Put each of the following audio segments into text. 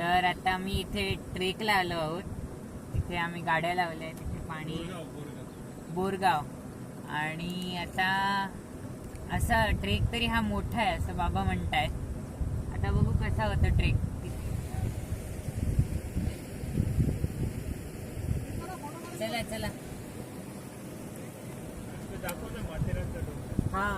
तर आता आम्ही इथे ट्रेकला आलो आहोत. तिथे आम्ही गाड्या लावल्या आहेत तिथे पाणी बोरगाव. आणि आता असा ट्रेक तरी हा मोठा आहे असं बाबा म्हणतायत आता बघू कसा होता ट्रेक. चला चला हा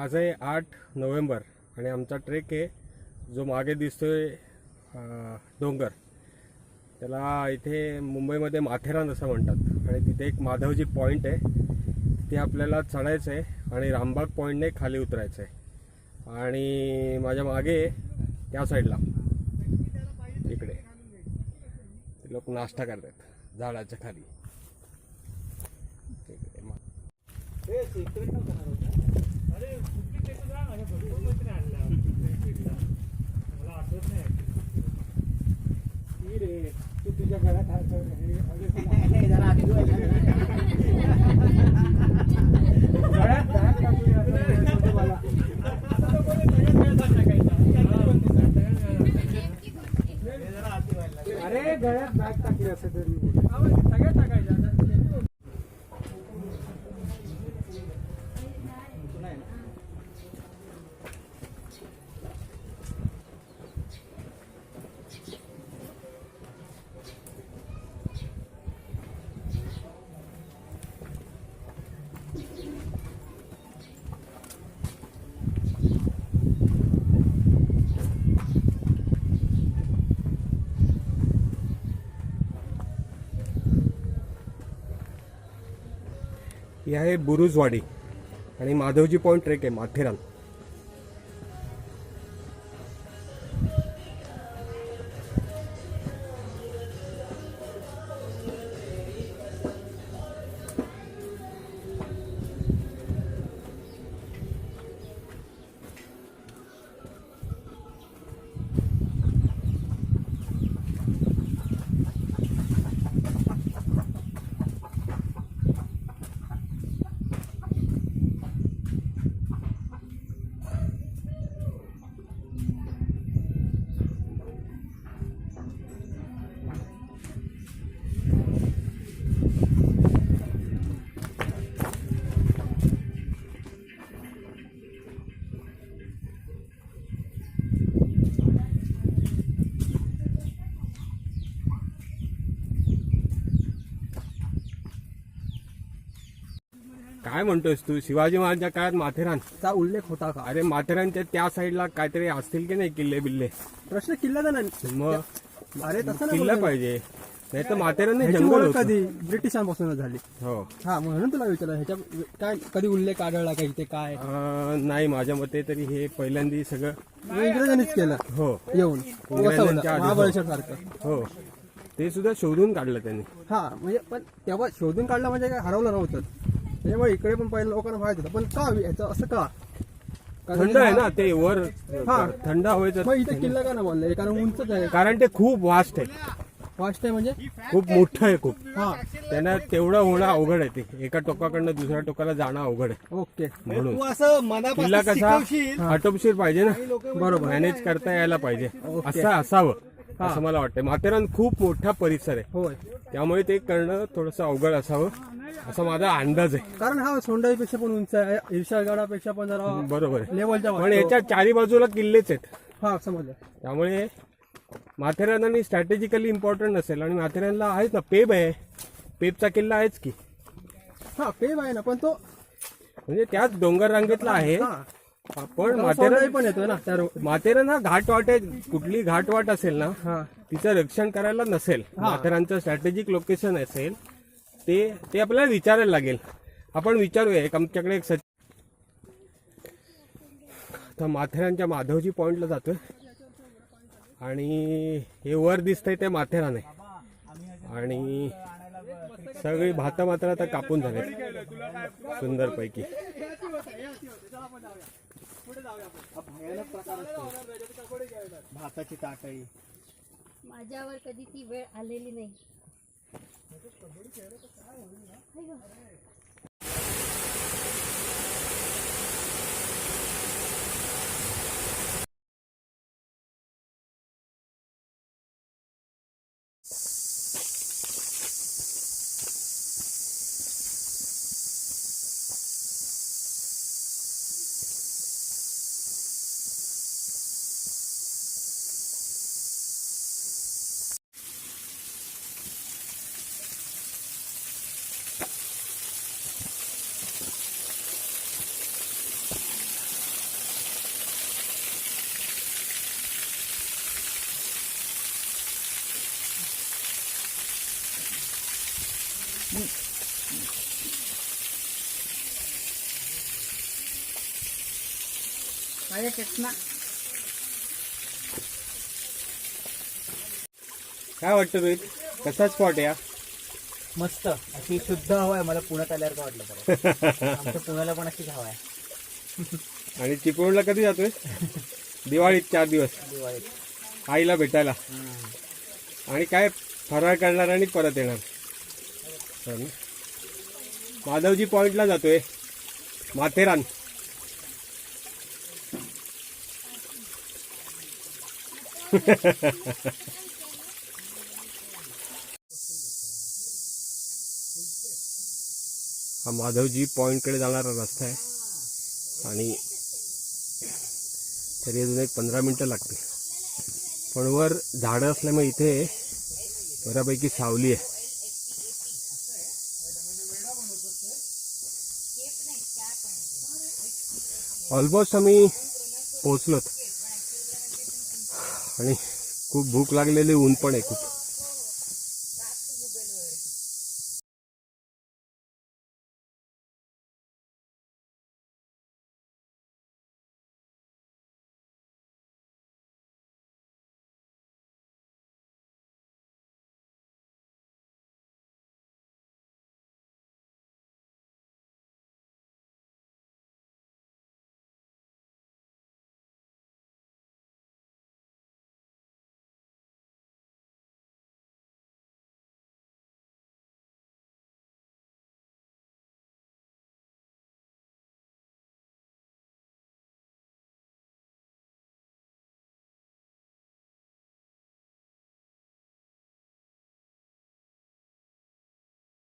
आज आहे आठ नोव्हेंबर आणि आमचा ट्रेक आहे जो मागे दिसतोय डोंगर. त्याला इथे मुंबईमध्ये माथेरान असं म्हणतात. आणि तिथे एक माधवजी पॉईंट आहे. तिथे आपल्याला चढायचं आहे आणि रामबाग पॉईंटने खाली उतरायचं आहे आणि माझ्या मागे त्या साईडला. इकडे. ते लोक नाश्ता करतात झाडाच्या खाली. इकडे अरे गळ्यात बॅग टाकली असं तरी ही आहे बुरुजवाडी. आणि माधवजी पॉईंट ट्रेक आहे माथेरान. काय म्हणतोयस तू? शिवाजी महाराजांच्या काळात माथेरान चा उल्लेख होता का? अरे माथेरानच्या त्या साईडला काहीतरी असतील की नाही किल्ले बिल्ले? प्रश्न किल्ल्याचा नाही. मग अरे तसं नाही किल्ला. पाहिजे. नाही तर माथेरान हे ह्याची जंगल ओळख होतं. कधी? ब्रिटिशांपासूनच झाली. हो. हा म्हणून तुला विचारलं ह्याच्या काय कधी उल्लेख आढळला का इथे काय? अं, नाही माझ्या मते तरी हे पहिल्यांदा सगळं इंग्रजांनीच केलं. हो. येऊन. इंग्रजांच्या. महाबळेश्वर सारखं हो. ते सुद्धा शोधून काढलं त्यांनी. हा म्हणजे पण तेव्हा शोधून काढलं म्हणजे काय हरवलं नव्हतं. त्याच्यामुळे इकडे पण पहिल्या लोकांना होतं पण का याचं? असं का? थंड आहे ना ते वर हा. थंड हवेचं मग इथे किल्ला का ना बोलले कारण उंचच आहे. कारण ते खूप वास्ट आहे. फास्ट आहे म्हणजे? खूप मोठं आहे खूप. हा. त्यांना तेवढं होणं अवघड आहे ते. एका टोकाकडनं दुसऱ्या टोकाला जाणं अवघड आहे. ओके. म्हणून. तू असं किल्ला कसा आटोपशीर पाहिजे ना. बरोबर. मॅनेज करता यायला पाहिजे. असं असावं. असं मला वाटतं माथेरान खूप मोठा परिसर आहे. होय. त्यामुळे ते करणं थोडंसं अवघड असावं. असा माझा अंदाज आहे. कारण हा सोंडाईपेक्षा पण उंच आहे. ईर्षागडापेक्षा पण जरा बरोबर आहे. लेवलच्या पण याच्या चारी बाजूला किल्लेच आहेत. हा समजलं. त्यामुळे माथेरान आणि स्ट्रॅटेजिकली इम्पॉर्टंट असेल आणि माथेरानला आहेच ना पेब आहे. पेबचा किल्ला आहेच की. हा पेव आहे ना पण तो म्हणजे त्याच डोंगर रांगेतला आहे. हा. पण सोंडाई माथेरान पण येतोय ना. त्या रो- माथेरान हा घाटवाट आहे. कुठली घाटवाट असेल ना हा. तिचं रक्षण करायला नसेल माथेरानचं स्ट्रॅटेजिक लोकेशन असेल ते ते आपल्याला विचारायला लागेल. आपण विचारूया एक आमच्याकडे एक सच आता माथेरानच्या माधवजी पॉईंटला जातोय. आणि हे वर दिसतंय ते माथेरान आहे. आणि सगळी भातं मात्र आता कापून झाले सुंदरपैकी भाताची टाकाई माझ्यावर कधी ती वेळ आलेली नाही. काय वाटतं रोहित कसा स्पॉट आहे हा? मस्त. अशी शुद्ध हवा आहे. मला पुण्यात आल्यावर का वाटलं बरं आमच्या पुण्याला पण अशीच हवा आहे. आणि चिपळूणला कधी जातोय? दिवाळीत चार दिवस. दिवाळीत. आईला भेटायला. आणि काय फराळ करणार आणि परत येणार? हो ना? माधवजी पॉइंटला जातोय. माथेरान. हा माधवजी पॉइंटकडे जाणारा रस्ता आहे. आणि तरी अजून एक पंधरा मिनटं लागतील. पण वर झाडं असल्यामुळे इथे बऱ्यापैकी सावली आहे. ऑलमोस्ट आम्ही पोचलोत आणि खूप भूक लागलेली ऊन पण आहे खूप.